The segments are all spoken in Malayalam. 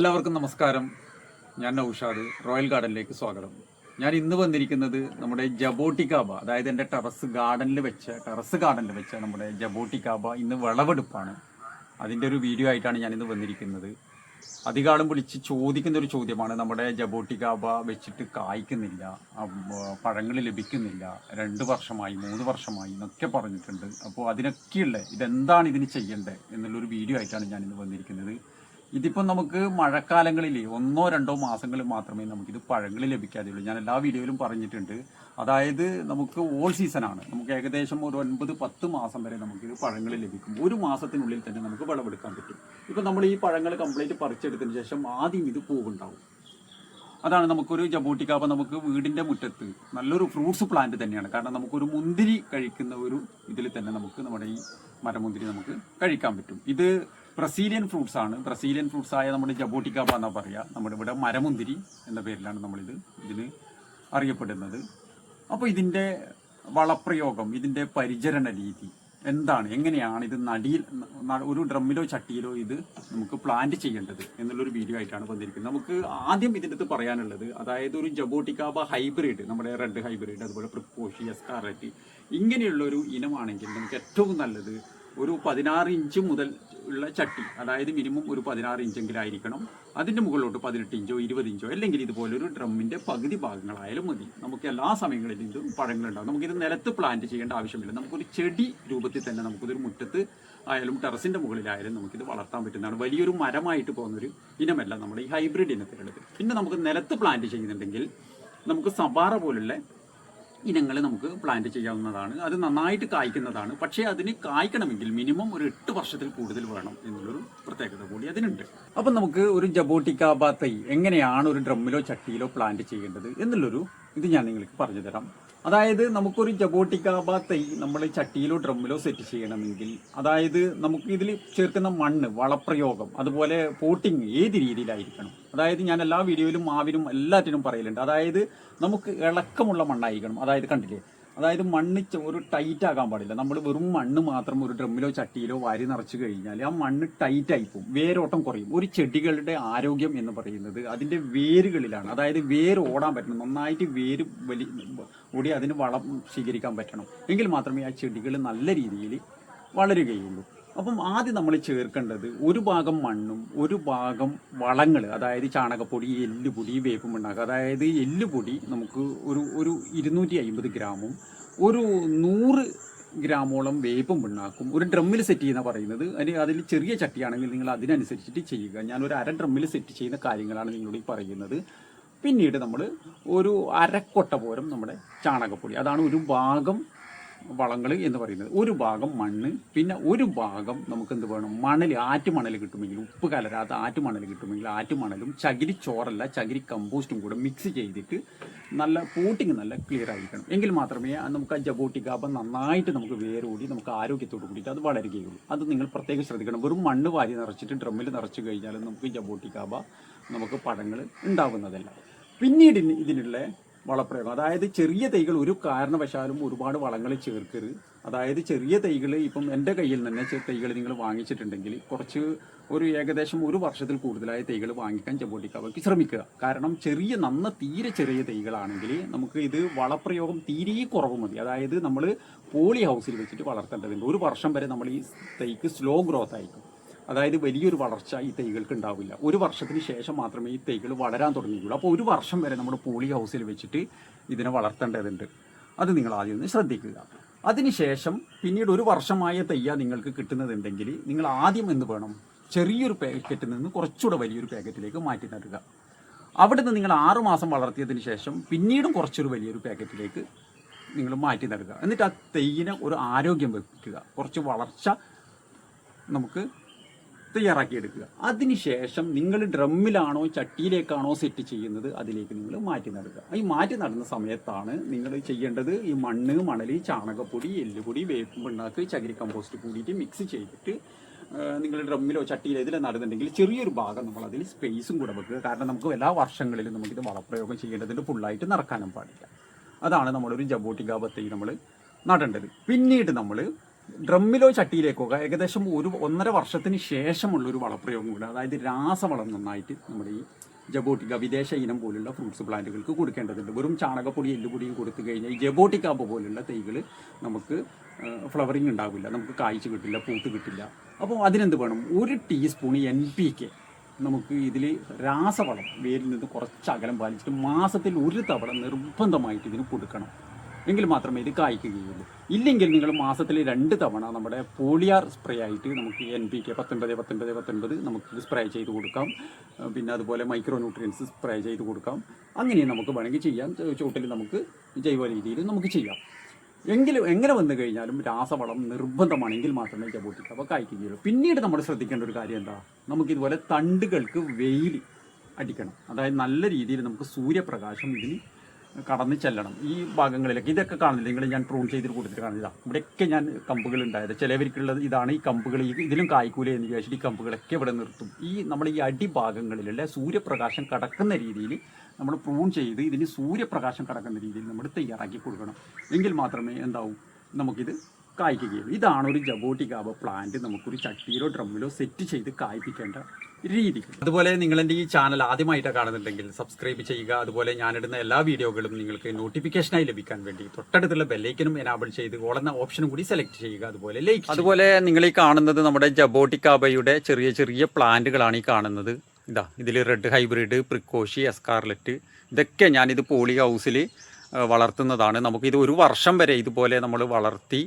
എല്ലാവർക്കും നമസ്കാരം. ഞാൻ നൌഷാദ് റോയൽ ഗാർഡനിലേക്ക് സ്വാഗതം. ഞാൻ ഇന്ന് വന്നിരിക്കുന്നത് നമ്മുടെ ജബോട്ടിക്കാബ അതായത് എന്റെ ടെറസ് ഗാർഡനിൽ വെച്ച ടെറസ് ഗാർഡനിൽ വെച്ച നമ്മുടെ ജബോട്ടിക്കാബ ഇന്ന് വിളവെടുപ്പാണ്. അതിന്റെ ഒരു വീഡിയോ ആയിട്ടാണ് ഞാൻ ഇന്ന് വന്നിരിക്കുന്നത്. അധികാലം വിളിച്ച് ചോദിക്കുന്ന ഒരു ചോദ്യമാണ് നമ്മുടെ ജബോട്ടിക്കാബ വെച്ചിട്ട് കായ്ക്കുന്നില്ല പഴങ്ങൾ ലഭിക്കുന്നില്ല രണ്ട് വർഷമായി മൂന്ന് വർഷമായി എന്നൊക്കെ പറഞ്ഞിട്ടുണ്ട്. അപ്പോൾ അതിനൊക്കെയുള്ള ഇതെന്താണ് ഇതിന് ചെയ്യേണ്ടത് എന്നുള്ളൊരു വീഡിയോ ആയിട്ടാണ് ഞാൻ ഇന്ന് വന്നിരിക്കുന്നത്. ഇതിപ്പോൾ നമുക്ക് മഴക്കാലങ്ങളിൽ ഒന്നോ രണ്ടോ മാസങ്ങളിൽ മാത്രമേ നമുക്ക് ഇത് പഴങ്ങൾ ലഭിക്കാതെയുള്ളൂ. ഞാൻ എല്ലാ വീഡിയോയിലും പറഞ്ഞിട്ടുണ്ട്. അതായത് നമുക്ക് ഓൾ സീസണാണ് നമുക്ക് ഏകദേശം ഒരു ഒൻപത് പത്ത് മാസം വരെ നമുക്ക് ഇത് പഴങ്ങൾ ലഭിക്കും. ഒരു മാസത്തിനുള്ളിൽ തന്നെ നമുക്ക് വിളവെടുക്കാൻ പറ്റും. ഇപ്പം നമ്മൾ ഈ പഴങ്ങൾ കംപ്ലീറ്റ് പറിച്ചെടുത്തതിന് ശേഷം ആദ്യം ഇത് പൂവുണ്ടാവും. അതാണ് നമുക്കൊരു ജബോട്ടിക്കാപ്പ നമുക്ക് വീടിന്റെ മുറ്റത്ത് നല്ലൊരു ഫ്രൂട്ട്സ് പ്ലാന്റ് തന്നെയാണ്. കാരണം നമുക്കൊരു മുന്തിരി കഴിക്കുന്ന ഒരു ഇതിൽ തന്നെ നമുക്ക് നമ്മുടെ ഈ മരമുന്തിരി നമുക്ക് കഴിക്കാൻ പറ്റും. ഇത് ബ്രസീലിയൻ ഫ്രൂട്ട്സ് ആണ്. ബ്രസീലിയൻ ഫ്രൂട്ട്സ് ആയ നമ്മുടെ ജബോട്ടിക്കാപ്പ എന്നാ പറയുക നമ്മുടെ ഇവിടെ മരമുന്തിരി എന്ന പേരിലാണ് നമ്മളിത് ഇതിന് അറിയപ്പെടുന്നത്. അപ്പോൾ ഇതിന്റെ വളപ്രയോഗം ഇതിന്റെ പരിചരണ രീതി എന്താണ്? എങ്ങനെയാണ് ഇത് നടിയിൽ ഒരു ഡ്രമ്മിലോ ചട്ടിയിലോ ഇത് നമുക്ക് പ്ലാന്റ് ചെയ്യേണ്ടത് എന്നുള്ളൊരു വീഡിയോ ആയിട്ടാണ് വന്നിരിക്കുന്നത്. നമുക്ക് ആദ്യം ഇതിന്റെ അടുത്ത് പറയാനുള്ളത് അതായത് ഒരു ജബോട്ടിക്കാബ ഹൈബ്രിഡ് നമ്മുടെ റെഡ് ഹൈബ്രിഡ് അതുപോലെ പ്രിപ്പോഷി എസ്കാർലറ്റ് ഇങ്ങനെയുള്ള ഒരു ഇനമാണെങ്കിൽ നമുക്ക് ഏറ്റവും നല്ലത് ഒരു പതിനാറ് ഇഞ്ച് മുതൽ ഉള്ള ചട്ടി അതായത് മിനിമം ഒരു പതിനാറ് ഇഞ്ചെങ്കിലായിരിക്കണം. അതിന്റെ മുകളിലോട്ട് പതിനെട്ട് ഇഞ്ചോ ഇരുപത് ഇഞ്ചോ അല്ലെങ്കിൽ ഇതുപോലൊരു ഡ്രമ്മിന്റെ പകുതി ഭാഗങ്ങളായാലും മതി. നമുക്ക് എല്ലാ സമയങ്ങളിലും ഇത് പഴങ്ങളുണ്ടാകും നമുക്കിത് നിലത്ത് പ്ലാന്റ് ചെയ്യേണ്ട ആവശ്യമില്ല. നമുക്കൊരു ചെടി രൂപത്തിൽ തന്നെ നമുക്കിതൊരു മുറ്റത്ത് ആയാലും ടെറസിന്റെ മുകളിലായാലും നമുക്കിത് വളർത്താൻ പറ്റുന്നതാണ്. വലിയൊരു മരമായിട്ട് പോകുന്നൊരു ഇനമല്ല നമ്മൾ ഈ ഹൈബ്രിഡ് ഇനത്തിലുള്ളത്. പിന്നെ നമുക്ക് നിലത്ത് പ്ലാന്റ് ചെയ്യുന്നുണ്ടെങ്കിൽ നമുക്ക് സബാറ പോലുള്ള ഇനങ്ങൾ നമുക്ക് പ്ലാന്റ് ചെയ്യാവുന്നതാണ്. അത് നന്നായിട്ട് കായ്ക്കുന്നതാണ്. പക്ഷേ അതിന് കായ്ക്കണമെങ്കിൽ മിനിമം ഒരു എട്ട് വർഷത്തിൽ കൂടുതൽ വേണം എന്നുള്ളൊരു പ്രത്യേകത കൂടി അതിനുണ്ട്. അപ്പം നമുക്ക് ഒരു ജബോട്ടിക്കാബാത്തൈ എങ്ങനെയാണ് ഒരു ഡ്രമ്മിലോ ചട്ടിയിലോ പ്ലാന്റ് ചെയ്യേണ്ടത് എന്നുള്ളൊരു ഇത് ഞാൻ നിങ്ങൾക്ക് പറഞ്ഞു തരാം. അതായത് നമുക്കൊരു ജബോട്ടിക്കാബ തൈ നമ്മൾ ചട്ടിയിലോ ഡ്രമ്മിലോ സെറ്റ് ചെയ്യണമെങ്കിൽ അതായത് നമുക്ക് ഇതിൽ ചേർക്കുന്ന മണ്ണ് വളപ്രയോഗം അതുപോലെ പോട്ടിങ് ഏത് രീതിയിലായിരിക്കണം? അതായത് ഞാൻ എല്ലാ വീഡിയോയിലും മാവിനും എല്ലാറ്റിനും പറയലുണ്ട്. അതായത് നമുക്ക് ഇളക്കമുള്ള മണ്ണായിരിക്കണം. അതായത് കണ്ടില്ലേ അതായത് മണ്ണ് ഒരു ടൈറ്റ് ആക്കാൻ പാടില്ല. നമ്മൾ വെറും മണ്ണ് മാത്രം ഒരു ഡ്രമ്മിലോ ചട്ടിയിലോ വാരി നിറച്ചു കഴിഞ്ഞാൽ ആ മണ്ണ് ടൈറ്റ് ആയി പോകും വേരോട്ടം കുറയും. ഒരു ചെടികളുടെ ആരോഗ്യം എന്ന് പറയുന്നത് അതിന്റെ വേരുകളിലാണ്. അതായത് വേര് ഓടാൻ പറ്റണം. നന്നായിട്ട് വേര് വലി ഓടി അതിന് വളം സ്വീകരിക്കാൻ പറ്റണം. എങ്കിൽ മാത്രമേ ആ ചെടികൾ നല്ല രീതിയിൽ വളരുകയുള്ളൂ. അപ്പം ആദ്യം നമ്മൾ ചേർക്കേണ്ടത് ഒരു ഭാഗം മണ്ണും ഒരു ഭാഗം വളങ്ങൾ അതായത് ചാണകപ്പൊടി എല്ലുപൊടി വേപ്പും ഉണ്ടാക്കുക. അതായത് എല്ലുപൊടി നമുക്ക് ഒരു ഒരു ഇരുന്നൂറ്റി അമ്പത് ഗ്രാമും ഒരു നൂറ് ഗ്രാമോളം വേപ്പും പിണ്ണാക്കും ഒരു ഡ്രമ്മിൽ സെറ്റ് ചെയ്യുന്ന പറയുന്നത് അതിന് അതിൽ ചെറിയ ചട്ടിയാണെങ്കിൽ നിങ്ങൾ അതിനനുസരിച്ചിട്ട് ചെയ്യുക. ഞാൻ ഒരു അര ഡ്രമ്മിൽ സെറ്റ് ചെയ്യുന്ന കാര്യങ്ങളാണ് നിങ്ങളോട് ഈ പറയുന്നത്. പിന്നീട് നമ്മൾ ഒരു അരക്കൊട്ട പോരം നമ്മുടെ ചാണകപ്പൊടി അതാണ് ഒരു ഭാഗം വളങ്ങൾ എന്ന് പറയുന്നത്. ഒരു ഭാഗം മണ്ണ് പിന്നെ ഒരു ഭാഗം നമുക്ക് എന്ത് വേണം? മണൽ ആറ്റുമണൽ കിട്ടുമെങ്കിൽ ഉപ്പ് കലരാത്ത ആറ്റുമണൽ കിട്ടുമെങ്കിൽ ആറ്റുമണലും ചകിരി ചോറല്ല ചകിരി കമ്പോസ്റ്റും കൂടെ മിക്സ് ചെയ്തിട്ട് നല്ല പോട്ടിങ് നല്ല ക്ലിയർ ആയിരിക്കണം. എങ്കിൽ മാത്രമേ നമുക്ക് ആ ജബോട്ടിക്കാപ്പം നന്നായിട്ട് നമുക്ക് വേരോടി നമുക്ക് ആരോഗ്യത്തോട് കൂടിയിട്ട് അത് വളരുകയുള്ളൂ. അത് നിങ്ങൾ പ്രത്യേകം ശ്രദ്ധിക്കണം. വെറും മണ്ണ് വാരി നിറച്ചിട്ട് ഡ്രമ്മിൽ നിറച്ച് കഴിഞ്ഞാൽ നമുക്ക് ജബോട്ടിക്കാബ നമുക്ക് പഴങ്ങൾ ഉണ്ടാകുന്നതല്ല പിന്നീട് ഇതിനുള്ള വളപ്രയോഗം. അതായത് ചെറിയ തൈകൾ ഒരു കാരണവശാലും ഒരുപാട് വളങ്ങൾ ചേർക്കരുത്. അതായത് ചെറിയ തൈകൾ ഇപ്പം എന്റെ കയ്യിൽ തന്നെ തൈകൾ നിങ്ങൾ വാങ്ങിച്ചിട്ടുണ്ടെങ്കിൽ കുറച്ച് ഒരു ഏകദേശം ഒരു വർഷത്തിൽ കൂടുതലായ തൈകൾ വാങ്ങിക്കാൻ ചെമ്പോട്ടിക്കാവയ്ക്ക് ശ്രമിക്കുക. കാരണം ചെറിയ നന്ന തീരെ ചെറിയ തൈകളാണെങ്കിൽ നമുക്ക് ഇത് വളപ്രയോഗം തീരെ കുറവ് മതി. അതായത് നമ്മൾ പോളി ഹൗസിൽ വെച്ചിട്ട് വളർത്തേണ്ടതുണ്ട്. ഒരു വർഷം വരെ നമ്മൾ ഈ തൈക്ക് സ്ലോ ഗ്രോത്ത് ആയിരിക്കും. അതായത് വലിയൊരു വളർച്ച ഈ തൈകൾക്ക് ഉണ്ടാവില്ല ഒരു വർഷത്തിന് ശേഷം മാത്രമേ ഈ തൈകൾ വളരാൻ തുടങ്ങിയുള്ളൂ അപ്പോൾ ഒരു വർഷം വരെ നമ്മൾ പോളി ഹൗസിൽ വെച്ചിട്ട് ഇതിനെ വളർത്തേണ്ടതുണ്ട്. അത് നിങ്ങൾ ആദ്യം ഒന്ന് ശ്രദ്ധിക്കുക. അതിനുശേഷം പിന്നീട് ഒരു വർഷമായ തയ്യ നിങ്ങൾക്ക് കിട്ടുന്നതുണ്ടെങ്കിൽ നിങ്ങൾ ആദ്യം എന്ത് വേണം? ചെറിയൊരു പാക്കറ്റിൽ നിന്ന് കുറച്ചുകൂടെ വലിയൊരു പാക്കറ്റിലേക്ക് മാറ്റി നടുക. അവിടെ നിന്ന് നിങ്ങൾ ആറു മാസം വളർത്തിയതിന് ശേഷം പിന്നീടും കുറച്ചൊരു വലിയൊരു പാക്കറ്റിലേക്ക് നിങ്ങൾ മാറ്റി നടുക. എന്നിട്ട് ആ തെയ്യിനെ ഒരു ആരോഗ്യം വെക്കുക കുറച്ച് വളർച്ച നമുക്ക് തയ്യാറാക്കിയെടുക്കുക. അതിനുശേഷം നിങ്ങൾ ഡ്രമ്മിലാണോ ചട്ടിയിലേക്കാണോ സെറ്റ് ചെയ്യുന്നത് അതിലേക്ക് നിങ്ങൾ മാറ്റി നടക്കുക ഈ മാറ്റി നടുന്ന സമയത്താണ് നിങ്ങൾ ചെയ്യേണ്ടത് ഈ മണ്ണ് മണൽ ചാണകപ്പൊടി എല്ലുപൊടി വേപ്പും പിണ്ണാക്ക് ചകിരി കമ്പോസ്റ്റ് കൂടിയിട്ട് മിക്സ് ചെയ്തിട്ട് നിങ്ങൾ ഡ്രമ്മിലോ ചട്ടിയിലോ ഇതിലോ നടുന്നുണ്ടെങ്കിൽ ചെറിയൊരു ഭാഗം നമ്മൾ അതിൽ സ്പേസും കൂടെ വെക്കുക. കാരണം നമുക്ക് എല്ലാ വർഷങ്ങളിലും നമുക്കിത് വളപ്രയോഗം ചെയ്യേണ്ടതിന്റെ ഫുള്ളായിട്ട് നടക്കാനും പാടില്ല. അതാണ് നമ്മളൊരു ജബോട്ടിക ബത്തൈ നമ്മൾ നടേണ്ടത്. പിന്നീട് നമ്മൾ ഡ്രമ്മിലോ ചട്ടിയിലേക്കോ ഏകദേശം ഒരു ഒന്നര വർഷത്തിന് ശേഷമുള്ള ഒരു വളപ്രയോഗം കൂടെ അതായത് രാസവളം നന്നായിട്ട് നമ്മുടെ ഈ ജബോട്ടിക്ക വിദേശ ഇനം പോലുള്ള ഫ്രൂട്ട്സ് പ്ലാന്റുകൾക്ക് കൊടുക്കേണ്ടതുണ്ട്. വെറും ചാണകപ്പൊടി എല്ലുപൊടിയും കൊടുത്തു കഴിഞ്ഞാൽ ഈ ജബോട്ടിക്ക പോലുള്ള തൈകൾ നമുക്ക് ഫ്ലവറിങ് ഉണ്ടാവില്ല. നമുക്ക് കായ്ച്ച് കിട്ടില്ല പൂത്ത് കിട്ടില്ല. അപ്പോൾ അതിനെന്ത് വേണം? ഒരു ടീസ്പൂൺ എൻ പി കെ നമുക്ക് ഇതിൽ രാസവളം വേരിൽ നിന്ന് കുറച്ച് അകലം പാലിച്ചിട്ട് മാസത്തിൽ ഒരു തവണ നിർബന്ധമായിട്ട് ഇതിന് കൊടുക്കണം. എങ്കിൽ മാത്രമേ ഇത് കായ്ക്കുകയുള്ളൂ. ഇല്ലെങ്കിൽ നിങ്ങൾ മാസത്തിൽ രണ്ട് തവണ നമ്മുടെ പോളിയാർ സ്പ്രേ ആയിട്ട് നമുക്ക് എൻ പി കെ പത്തൊൻപത് പത്തൊൻപത് പത്തൊൻപത് നമുക്ക് സ്പ്രേ ചെയ്ത് കൊടുക്കാം. പിന്നെ അതുപോലെ മൈക്രോ ന്യൂട്രിയൻസ് സ്പ്രേ ചെയ്ത് കൊടുക്കാം. അങ്ങനെ നമുക്ക് വേണമെങ്കിൽ ചെയ്യാം. ചുവട്ടിൽ നമുക്ക് ജൈവ രീതിയിൽ നമുക്ക് ചെയ്യാം. എങ്കിലും എങ്ങനെ വന്നു കഴിഞ്ഞാലും രാസവളം നിർബന്ധമാണെങ്കിൽ മാത്രമേ ജബോട്ടിക്ക് അപ്പോൾ കായ്ക്കുകയുള്ളൂ. പിന്നീട് നമ്മൾ ശ്രദ്ധിക്കേണ്ട ഒരു കാര്യം എന്താ? നമുക്കിതുപോലെ തണ്ടുകൾക്ക് വെയിൽ അടിക്കണം. അതായത് നല്ല രീതിയിൽ നമുക്ക് സൂര്യപ്രകാശം ഇതിന് കടന്ന് ചെല്ലണം. ഈ ഭാഗങ്ങളിലൊക്കെ. ഇതൊക്കെ കാണുന്നില്ല? നിങ്ങൾ ഞാൻ പ്രൂൺ ചെയ്തിട്ട് കൊടുത്തിട്ട് കാണുന്നില്ല ഇവിടെയൊക്കെ ഞാൻ കമ്പുകൾ ഉണ്ടായത്. ചിലവർക്കുള്ളത് ഇതാണ് ഈ കമ്പുകൾ. ഇതിലും കായ്ക്കൂല എന്ന് വിചാരിച്ചിട്ട് ഈ കമ്പുകളൊക്കെ ഇവിടെ നിർത്തും. ഈ നമ്മൾ ഈ അടിഭാഗങ്ങളിലുള്ള സൂര്യപ്രകാശം കടക്കുന്ന രീതിയിൽ നമ്മൾ പ്രൂൺ ചെയ്ത് ഇതിന് സൂര്യപ്രകാശം കടക്കുന്ന രീതിയിൽ നമ്മൾ തയ്യാറാക്കി കൊടുക്കണം. എങ്കിൽ മാത്രമേ എന്താവും? നമുക്കിത് കായ്ക്കുകയുള്ളൂ ഇതാണ് ഒരു ജബോട്ടിക്കാബ പ്ലാന്റ് നമുക്കൊരു ചട്ടിയിലോ ഡ്രമ്മിലോ സെറ്റ് ചെയ്ത് കായ്പ്പിക്കേണ്ട രീതി. അതുപോലെ നിങ്ങൾ എന്റെ ഈ ചാനൽ ആദ്യമായിട്ടാണ് കാണുന്നുണ്ടെങ്കിൽ സബ്സ്ക്രൈബ് ചെയ്യുക. അതുപോലെ ഞാനിടുന്ന എല്ലാ വീഡിയോകളും നിങ്ങൾക്ക് നോട്ടിഫിക്കേഷനായി ലഭിക്കാൻ വേണ്ടി തൊട്ടടുത്തുള്ള ബെല്ലൈക്കനും എനാബിൾ ചെയ്ത് ഓളുന്ന ഓപ്ഷനും കൂടി സെലക്ട് ചെയ്യുക. അതുപോലെ ലൈക്ക് അതുപോലെ നിങ്ങൾ ഈ കാണുന്നത് നമ്മുടെ ജബോട്ടിക്കാബയുടെ ചെറിയ ചെറിയ പ്ലാന്റുകളാണ് ഈ കാണുന്നത്. ഇതാ ഇതിൽ റെഡ് ഹൈബ്രിഡ് പ്രിക്കോഷി എസ്കാർലറ്റ് ഇതൊക്കെ ഞാനിത് പോളി ഹൗസിൽ വളർത്തുന്നതാണ്. നമുക്കിത് ഒരു വർഷം വരെ ഇതുപോലെ നമ്മൾ വളർത്തി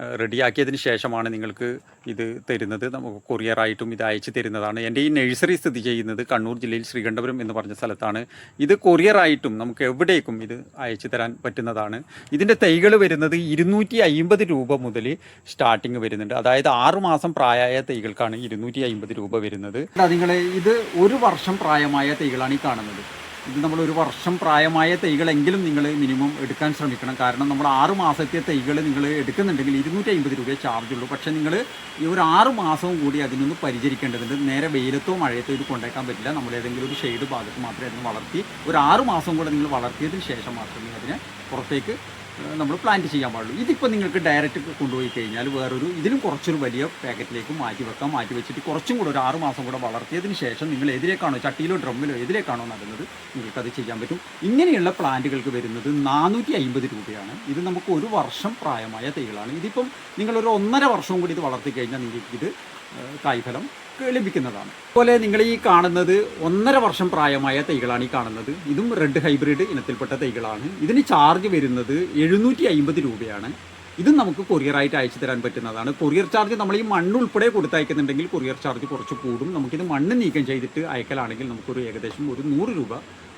റെഡിയാക്കിയതിന് ശേഷമാണ് നിങ്ങൾക്ക് ഇത് തരുന്നത്. നമുക്ക് കൊറിയറായിട്ടും ഇത് അയച്ചു തരുന്നതാണ്. എന്റെ ഈ നഴ്സറി സ്ഥിതി ചെയ്യുന്നത് കണ്ണൂർ ജില്ലയിൽ ശ്രീകണ്ഠപുരം എന്ന് പറഞ്ഞ സ്ഥലത്താണ്. ഇത് കൊറിയറായിട്ടും നമുക്ക് എവിടേക്കും ഇത് അയച്ചു തരാൻ പറ്റുന്നതാണ്. ഇതിന്റെ തൈകൾ വരുന്നത് ഇരുന്നൂറ്റി അയ്മ്പത് രൂപ മുതൽ സ്റ്റാർട്ടിങ് വരുന്നുണ്ട്. അതായത് ആറുമാസം പ്രായമായ തൈകൾക്കാണ് ഇരുന്നൂറ്റി അയ്മ്പത് രൂപ വരുന്നത്. അതിങ്ങളെ ഇത് ഒരു വർഷം പ്രായമായ തൈകളാണ് ഈ കാണുന്നത്. ഇത് നമ്മൾ ഒരു വർഷം പ്രായമായ തൈകളെങ്കിലും നിങ്ങൾ മിനിമം എടുക്കാൻ ശ്രമിക്കണം. കാരണം നമ്മൾ ആറ് മാസത്തെ തൈകൾ നിങ്ങൾ എടുക്കുന്നുണ്ടെങ്കിൽ ഇരുന്നൂറ്റി അമ്പത് രൂപയെ ചാർജ് ഉള്ളൂ. പക്ഷേ നിങ്ങൾ ഈ ഒരു ആറ് മാസവും കൂടി അതിനൊന്ന് പരിചരിക്കേണ്ടതുണ്ട്. നേരെ വെയിലത്തോ മഴയത്തോ ഇത് കൊണ്ടേക്കാൻ പറ്റില്ല. നമ്മൾ ഏതെങ്കിലും ഒരു ഷെയ്ഡ് ഭാഗത്ത് മാത്രമേ അതിന് വളർത്തി ഒരു ആറ് മാസം കൂടെ നിങ്ങൾ വളർത്തിയതിന് ശേഷം മാത്രമേ അതിനെ പുറത്തേക്ക് നമ്മൾ പ്ലാന്റ് ചെയ്യാൻ പാടുള്ളൂ. ഇതിപ്പോൾ നിങ്ങൾക്ക് ഡയറക്റ്റ് കൊണ്ടുപോയി കഴിഞ്ഞാൽ വേറൊരു ഇതിലും കുറച്ചൊരു വലിയ പാക്കറ്റിലേക്ക് മാറ്റി വെക്കാം. മാറ്റി വെച്ചിട്ട് കുറച്ചും കൂടെ ഒരു ആറ് മാസം കൂടെ വളർത്തിയതിന് ശേഷം നിങ്ങൾ എതിരേക്കാണോ ചട്ടിയിലോ ഡ്രമ്മിലോ എതിരേക്കാണോ നടുന്നത് നിങ്ങൾക്കത് ചെയ്യാൻ പറ്റും. ഇങ്ങനെയുള്ള പ്ലാന്റുകൾക്ക് വരുന്നത് നാനൂറ്റി അമ്പത് രൂപയാണ്. ഇത് നമുക്ക് ഒരു വർഷം പ്രായമായ തൈകളാണ്. ഇതിപ്പം നിങ്ങളൊരു ഒന്നര വർഷവും കൂടി ഇത് വളർത്തി കഴിഞ്ഞാൽ നിങ്ങൾക്ക് ഇത് കായ്ഫലം ലഭിക്കുന്നതാണ്. അതുപോലെ നിങ്ങൾ ഈ കാണുന്നത് ഒന്നര വർഷം പ്രായമായ തൈകളാണ് ഈ കാണുന്നത്. ഇതും റെഡ് ഹൈബ്രിഡ് ഇനത്തിൽപ്പെട്ട തൈകളാണ്. ഇതിന് ചാർജ് വരുന്നത് എഴുന്നൂറ്റി അമ്പത് രൂപയാണ്. ഇതും നമുക്ക് കൊറിയറായിട്ട് അയച്ചു തരാൻ പറ്റുന്നതാണ്. കൊറിയർ ചാർജ് നമ്മൾ ഈ മണ്ണ് ഉൾപ്പെടെ കൊടുത്തയക്കുന്നുണ്ടെങ്കിൽ കൊറിയർ ചാർജ് കുറച്ച് കൂടും. നമുക്കിത് മണ്ണ് നീക്കം ചെയ്തിട്ട് അയക്കലാണെങ്കിൽ നമുക്കൊരു ഏകദേശം ഒരു നൂറ് രൂപ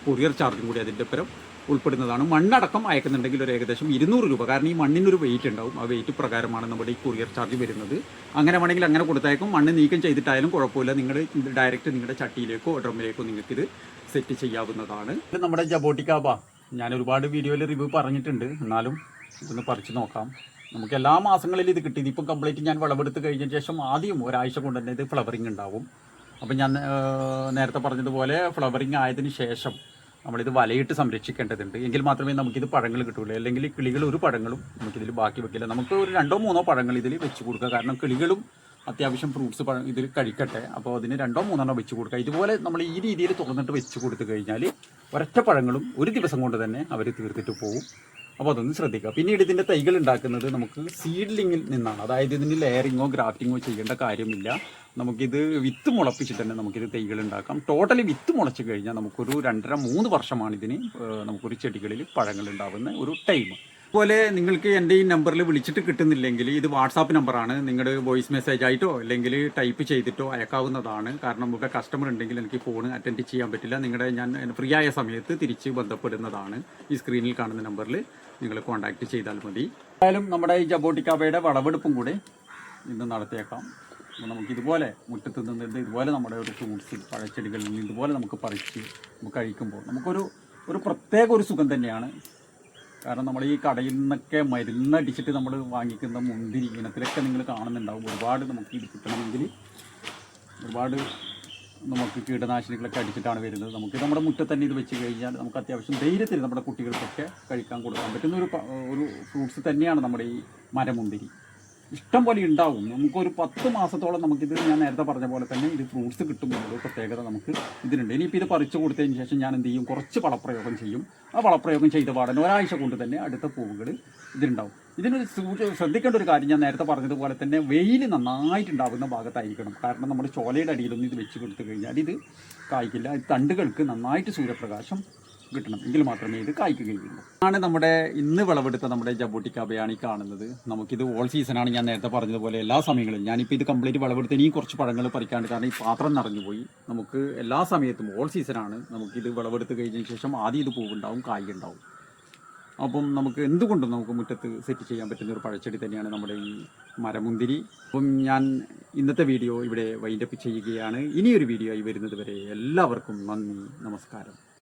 കൊറിയർ ചാർജും കൂടി അതിന്റെ ഒപ്പം ഉൾപ്പെടുന്നതാണ്. മണ്ണടക്കം അയക്കുന്നുണ്ടെങ്കിൽ ഒരു ഏകദേശം ഇരുന്നൂറ് രൂപ. കാരണം ഈ മണ്ണിനൊരു വെയിറ്റ് ഉണ്ടാവും. ആ വെയിറ്റ് പ്രകാരമാണ് നമ്മുടെ ഈ കൊറിയർ ചാർജ് വരുന്നത്. അങ്ങനെ വേണമെങ്കിൽ അങ്ങനെ കൊടുത്തയക്കും. മണ്ണ് നീക്കം ചെയ്തിട്ടായാലും കുഴപ്പമില്ല. നിങ്ങൾ ഡയറക്റ്റ് നിങ്ങളുടെ ചട്ടിയിലേക്കോ ഡ്രമ്മിലേക്കോ നിങ്ങൾക്കിത് സെറ്റ് ചെയ്യാവുന്നതാണ്. നമ്മുടെ ജബോട്ടിക്കാബ. ഞാൻ ഒരുപാട് വീഡിയോയിൽ റിവ്യൂ പറഞ്ഞിട്ടുണ്ട്. എന്നാലും ഇതൊന്ന് പറിച്ചു നോക്കാം. നമുക്ക് എല്ലാ മാസങ്ങളിലും ഇത് കിട്ടി. ഇതിപ്പം കംപ്ലീറ്റ് ഞാൻ വിളവെടുത്ത് കഴിഞ്ഞ ശേഷം ആദ്യം ഒരാഴ്ച കൊണ്ട് തന്നെ ഇത് ഫ്ലവറിങ് ഉണ്ടാവും. അപ്പം ഞാൻ നേരത്തെ പറഞ്ഞതുപോലെ ഫ്ലവറിങ് ആയതിനു ശേഷം നമ്മളിത് വലയിട്ട് സംരക്ഷിക്കേണ്ടതുണ്ട്. എങ്കിൽ മാത്രമേ നമുക്കിത് പഴങ്ങൾ കിട്ടുള്ളൂ. അല്ലെങ്കിൽ കിളികൾ ഒരു പഴങ്ങളും നമുക്കിതിൽ ബാക്കി വെക്കില്ല. നമുക്ക് ഒരു രണ്ടോ മൂന്നോ പഴങ്ങൾ ഇതിൽ വെച്ച് കൊടുക്കുക. കാരണം കിളികളും അത്യാവശ്യം ഫ്രൂട്ട്സ് പഴം ഇതിൽ കഴിക്കട്ടെ. അപ്പോൾ അതിന് രണ്ടോ മൂന്നെണ്ണോ വെച്ച് കൊടുക്കുക. ഇതുപോലെ നമ്മൾ ഈ രീതിയിൽ തുറന്നിട്ട് വെച്ച് കൊടുത്തു കഴിഞ്ഞാൽ ഒരൊറ്റ പഴങ്ങളും ഒരു ദിവസം കൊണ്ട് തന്നെ അവർ തീർത്തിട്ട് പോകും അപ്പോൾ അതൊന്ന് ശ്രദ്ധിക്കുക. പിന്നീട് ഇതിന്റെ തൈകൾ ഉണ്ടാക്കുന്നത് നമുക്ക് സീഡ്ലിങ്ങിൽ നിന്നാണ്. അതായത് ഇതിന് ലെയറിങ്ങോ ഗ്രാഫ്റ്റിങ്ങോ ചെയ്യേണ്ട കാര്യമില്ല. നമുക്കിത് വിത്ത് മുളപ്പിച്ചിട്ട് തന്നെ നമുക്കിത് തൈകൾ ഉണ്ടാക്കാം. ടോട്ടലി വിത്ത് മുളച്ച് കഴിഞ്ഞാൽ നമുക്കൊരു രണ്ടര മൂന്ന് വർഷമാണ് ഇതിന് നമുക്കൊരു ചെടികളിൽ പഴങ്ങൾ ഉണ്ടാകുന്ന ഒരു ടൈം അതുപോലെ നിങ്ങൾക്ക് എന്റെ ഈ നമ്പറിൽ വിളിച്ചിട്ട് കിട്ടുന്നില്ലെങ്കിൽ ഇത് വാട്സാപ്പ് നമ്പറാണ് നിങ്ങളുടെ വോയിസ് മെസ്സേജ് ആയിട്ടോ അല്ലെങ്കിൽ ടൈപ്പ് ചെയ്തിട്ടോ അയക്കാവുന്നതാണ്. കാരണം നമുക്ക് കസ്റ്റമർ ഉണ്ടെങ്കിൽ എനിക്ക് ഫോൺ അറ്റൻഡ് ചെയ്യാൻ പറ്റില്ല. നിങ്ങളുടെ ഞാൻ ഫ്രീ ആയ സമയത്ത് തിരിച്ച് ബന്ധപ്പെടുന്നതാണ് ഈ സ്ക്രീനിൽ കാണുന്ന നമ്പറിൽ നിങ്ങൾ കോണ്ടാക്ട് ചെയ്താൽ മതി. എന്തായാലും നമ്മുടെ ഈ ജബോട്ടിക്കാവയുടെ വളവെടുപ്പും കൂടി ഇന്ന് നടത്തിയേക്കാം. നമുക്ക് ഇതുപോലെ മുറ്റത്ത് നിന്ന് ഇത് ഇതുപോലെ നമ്മുടെ ഒരു ഫ്രൂട്ട്സ് പഴച്ചെടികളിൽ നിന്ന് ഇതുപോലെ നമുക്ക് പറിച്ച് നമുക്ക് കഴിക്കുമ്പോൾ നമുക്കൊരു ഒരു പ്രത്യേക ഒരു സുഖം തന്നെയാണ്. കാരണം നമ്മൾ ഈ കടയിൽ നിന്നൊക്കെ മരുന്നടിച്ചിട്ട് നമ്മൾ വാങ്ങിക്കുന്ന മുന്തിരി ഇനത്തിലൊക്കെ നിങ്ങൾ കാണുന്നുണ്ടാവും. ഒരുപാട് നമുക്ക് ഇത് കിട്ടണമെങ്കിൽ ഒരുപാട് നമുക്ക് കീടനാശിനികളൊക്കെ അടിച്ചിട്ടാണ് വരുന്നത്. നമുക്ക് നമ്മുടെ മുറ്റത്ത് തന്നെ ഇത് വെച്ച് കഴിഞ്ഞാൽ നമുക്ക് അത്യാവശ്യം ധൈര്യത്തിൽ നമ്മുടെ കുട്ടികൾക്കൊക്കെ കഴിക്കാൻ കൊടുക്കാൻ പറ്റുന്ന ഒരു ഒരു ഫ്രൂട്ട്സ് തന്നെയാണ് നമ്മുടെ ഈ മരമുന്തിരി. ഇഷ്ടം പോലെ ഉണ്ടാവും. നമുക്കൊരു പത്ത് മാസത്തോളം നമുക്കിത് ഞാൻ നേരത്തെ പറഞ്ഞ പോലെ തന്നെ ഇത് ഫ്രൂട്ട്സ് കിട്ടുമ്പോൾ പ്രത്യേകത നമുക്ക് ഇതിനുണ്ട്. ഇനിയിപ്പോൾ ഇത് പറിച്ചു കൊടുത്തതിന് ശേഷം ഞാൻ എന്ത് ചെയ്യും? കുറച്ച് വളപ്രയോഗം ചെയ്യും. ആ വളപ്രയോഗം ചെയ്ത പാടന്നെ ഒരാഴ്ച കൊണ്ട് തന്നെ അടുത്ത പൂവുകൾ ഇതിലുണ്ടാവും. ഇതിനൊരു ശ്രദ്ധിക്കേണ്ട ഒരു കാര്യം ഞാൻ നേരത്തെ പറഞ്ഞതുപോലെ തന്നെ വെയിൽ നന്നായിട്ടുണ്ടാകുന്ന ഭാഗത്തായിരിക്കണം. കാരണം നമ്മുടെ ചോലയുടെ അടിയിലൊന്നും ഇത് വെച്ച് കൊടുത്തു കഴിഞ്ഞാൽ ഇത് കായ്ക്കില്ല. തണ്ടുകൾക്ക് നന്നായിട്ട് സൂര്യപ്രകാശം കിട്ടണം. എങ്കിൽ മാത്രമേ ഇത് കായ്ക്കുകയുള്ളൂ. ആണ് നമ്മുടെ ഇന്ന് വിളവെടുത്ത നമ്മുടെ ജബൂട്ടിക്കാബയാണ് ഈ കാണുന്നത്. നമുക്കിത് ഓൾ സീസണാണ് ഞാൻ നേരത്തെ പറഞ്ഞതുപോലെ എല്ലാ സമയങ്ങളിലും. ഞാനിപ്പോൾ ഇത് കംപ്ലീറ്റ് വിളവെടുത്ത് ഇനിയും കുറച്ച് പഴങ്ങൾ പറിക്കാണ്ട് കാരണം ഈ പാത്രം നിറഞ്ഞു പോയി നമുക്ക് എല്ലാ സമയത്തും ഓൾ സീസണാണ് നമുക്കിത് വിളവെടുത്ത് കഴിഞ്ഞതിന് ശേഷം ആദ്യം ഇത് പൂവുണ്ടാവും കായ് ഉണ്ടാവും അപ്പം നമുക്ക് എന്തുകൊണ്ടും നമുക്ക് മുറ്റത്ത് സെറ്റ് ചെയ്യാൻ പറ്റുന്ന ഒരു പഴച്ചെടി തന്നെയാണ് നമ്മുടെ ഈ മരമുന്തിരി. അപ്പം ഞാൻ ഇന്നത്തെ വീഡിയോ ഇവിടെ വൈൻഡപ്പ് ചെയ്യുകയാണ്. ഇനിയൊരു വീഡിയോ ആയി വരുന്നത് വരെ എല്ലാവർക്കും നന്ദി നമസ്കാരം.